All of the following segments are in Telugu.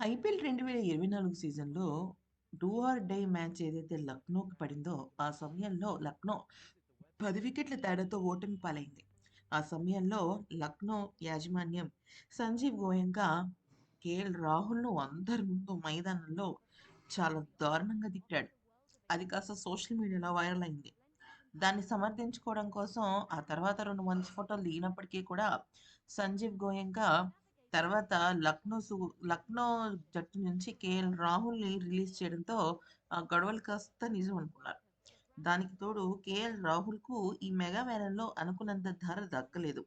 ఐపీఎల్ 2024 సీజన్‌లో డూ ఆర్ డై మ్యాచ్ ఏదైతే లక్నోకి పడిందో, ఆ సమయంలో లక్నో పది వికెట్ల తేడాతో ఓటమి పాలైంది. ఆ సమయంలో లక్నో యాజమాన్యం సంజీవ్ గోయంగా కేఎల్ రాహుల్‌ను అందరి ముందు మైదానంలో చాలా దారుణంగా తిట్టాడు. అది కాస్త సోషల్ మీడియాలో వైరల్ అయింది. దాన్ని సమర్థించుకోవడం కోసం ఆ తర్వాత రెండు మంచి ఫోటోలు దిగినప్పటికీ కూడా సంజీవ్ గోయంగా తర్వాత లక్నో సు లక్నో జట్టు నుంచి కేఎల్ రాహుల్‌ని రిలీజ్ చేయడంతో ఆ గొడవలు కాస్త నిజం అనుకున్నారు. దానికి తోడు కేఎల్ రాహుల్‌కు ఈ మెగా వేలంలో అనుకున్నంత ధర దక్కలేదు.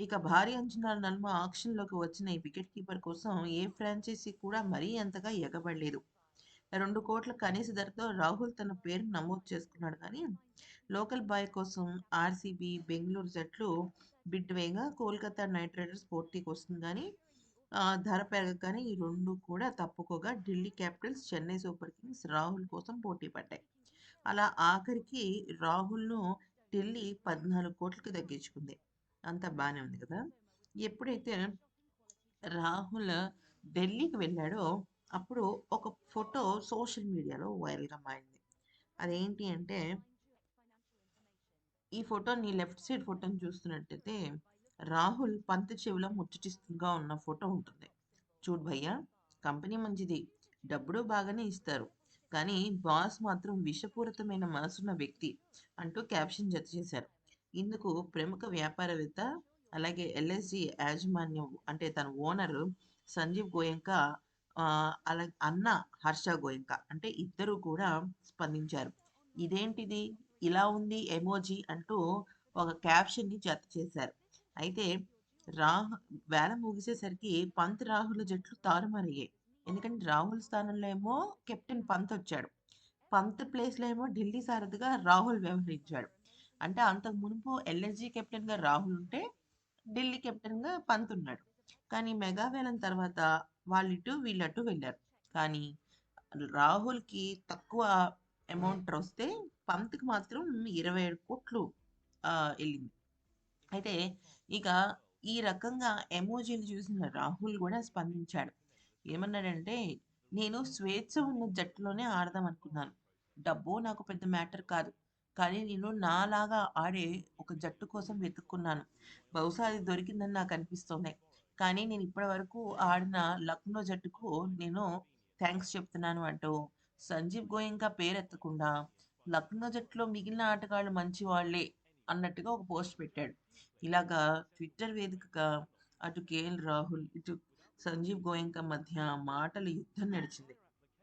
ఇక భారీ అంచనాల నల్మ ఆక్షన్‌లోకి వచ్చిన ఈ వికెట్ కీపర్ కోసం ఏ ఫ్రాంచైజీ కూడా మరీ అంతగా ఎగబడలేదు. రెండు కోట్ల కనీస ధరతో రాహుల్ తన పేరు నమోదు చేసుకున్నాడు కానీ, లోకల్ బాయ్ కోసం ఆర్సీబీ, బెంగళూరు జట్లు బిడ్ వేగా కోల్కతా నైట్ రైడర్స్ పోటీకి వస్తుంది కానీ ధర పెరగగానే ఈ రెండు కూడా తప్పుకోగా Delhi Capitals, Chennai Super Kings Rahul కోసం పోటీ పడ్డాయి. అలా ఆఖరికి రాహుల్‌ను ఢిల్లీ పద్నాలుగు కోట్లకు తగ్గించుకుంది అంత బాగానే ఉంది కదా! ఎప్పుడైతే రాహుల్ ఢిల్లీకి వెళ్ళాడో అప్పుడు ఒక ఫోటో సోషల్ మీడియాలో వైరల్‌గా మారింది. అదేంటి అంటే ఈ ఫోటోని లెఫ్ట్ సైడ్ ఫోటోని చూస్తున్నట్టయితే రాహుల్ పంత చెవిలో ముచ్చటిస్తుగా ఉన్న ఫోటో ఉంటుంది. చూడు భయ్యా కంపెనీ మంచిది. డబ్బులు బాగానే ఇస్తారు. కానీ బాస్ మాత్రం విషపూరితమైన మనసున్న వ్యక్తి అంటూ క్యాప్షన్ జతచేశారు. ఇందుకు ప్రముఖ వ్యాపారవేత్త అలాగే ఎల్ఎస్జి యాజమాన్యం అంటే తన ఓనర్ సంజీవ్ గోయంక అలా అన్న హర్ష గోయంక అంటే ఇద్దరు కూడా స్పందించారు. ఇదేంటిది ఇలా ఉంది ఎమోజీ అంటూ ఒక క్యాప్షన్‌ని జత చేశారు. అయితే రాహు వేలం ముగిసేసరికి పంత్, రాహుల్ జట్లు తారుమారయ్యాయి. ఎందుకంటే రాహుల్ స్థానంలో ఏమో కెప్టెన్ పంత్ వచ్చాడు. పంత్ ప్లేస్‌లో ఏమో ఢిల్లీ సారథిగా రాహుల్ వ్యవహరించాడు. అంటే అంతకు మునుపు ఎల్ఎస్‌జీ కెప్టెన్‌గా రాహుల్ ఉంటే, ఢిల్లీ కెప్టెన్‌గా పంత్ ఉన్నాడు. కానీ మెగా వేలం తర్వాత వాళ్ళిటు వీళ్ళటు వెళ్ళారు కానీ రాహుల్‌కి తక్కువ అమౌంట్ వస్తే పంత్‌కి మాత్రం 27,00,00,000 ఆహ్, ఎళ్ళింది. అయితే ఇక ఈ రకంగా ఎమోజిలు చూసిన రాహుల్ గూడా స్పందించాడు. ఏమన్నాడంటే, "నేను స్వేచ్ఛ ఉన్న జట్టులోనే ఆడదాం అనుకున్నాను. డబ్బు నాకు పెద్ద మ్యాటర్ కాదు. కానీ నేను నాలాగా ఆడే ఒక జట్టు కోసం వెతుక్కున్నాను. బహుశా అది దొరికిందని నాకనిపిస్తోంది. కానీ నేను ఇప్పటి వరకు ఆడిన లక్నో జట్టుకు నేను థాంక్స్ చెప్తున్నాను" అంటూ సంజీవ్ గోయంకా పేరెత్తకుండా లక్నో జట్టులో మిగిలిన ఆటగాళ్ళు మంచివాళ్ళే అన్నట్టుగా ఒక పోస్ట్ పెట్టాడు. ఇలాగా ట్విట్టర్ వేదికగా అటు కేఎల్ రాహుల్, ఇటు సంజీవ్ గోయంకా మధ్య మాటల యుద్ధం నడిచింది.